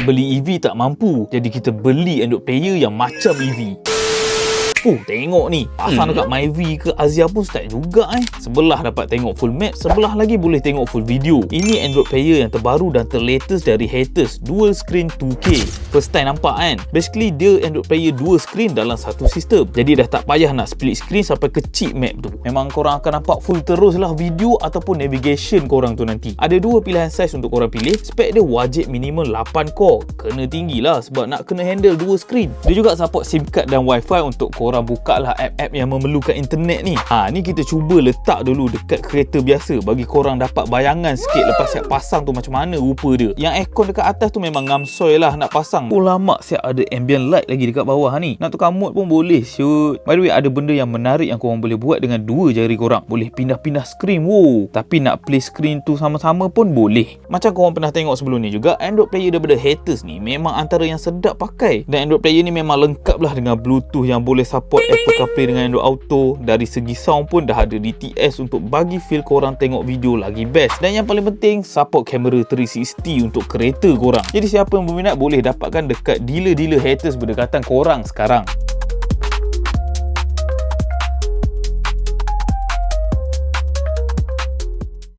Nak beli EV tak mampu. Jadi kita beli Android player yang macam EV. Fuh, tengok ni. Pasang Hmm. dekat MyV ke Azia pun start juga eh. Sebelah dapat tengok full map, sebelah lagi boleh tengok full video. Ini Android player yang terbaru dan terlatest dari haters. Dual screen 2K. First time nampak kan? Basically dia Android player dual screen dalam satu sistem. Jadi dah tak payah nak split screen sampai kecil map tu. Memang korang akan nampak full terus lah video ataupun navigation korang tu nanti. Ada dua pilihan size untuk korang pilih. Spek dia wajib minimum 8 core. Kena tinggi lah sebab nak kena handle dua screen. Dia juga support SIM card dan wifi untuk korang buka lah app-app yang memerlukan internet ni. Ha, ni kita cuba letak dulu dekat kereta biasa bagi korang dapat bayangan sikit lepas siap pasang tu macam mana rupa dia. Yang aircon dekat atas tu memang ngamsoy lah nak pasang. Oh lama siap ada ambient light lagi dekat bawah ni. Nak tukar mood pun boleh shoot. By the way ada benda yang menarik yang korang boleh buat dengan dua jari korang. Boleh pindah-pindah screen. Wow. Tapi nak play screen tu sama-sama pun boleh. Macam korang pernah tengok sebelum ni juga Android player daripada haters ni memang antara yang sedap pakai. Dan Android player ni memang lengkap lah dengan Bluetooth yang boleh support Apple CarPlay dengan Android Auto. Dari segi sound pun dah ada DTS untuk bagi feel korang tengok video lagi best. Dan yang paling penting support kamera 360 untuk kereta korang. Jadi siapa yang berminat boleh dapatkan dekat dealer-dealer haters berdekatan korang sekarang.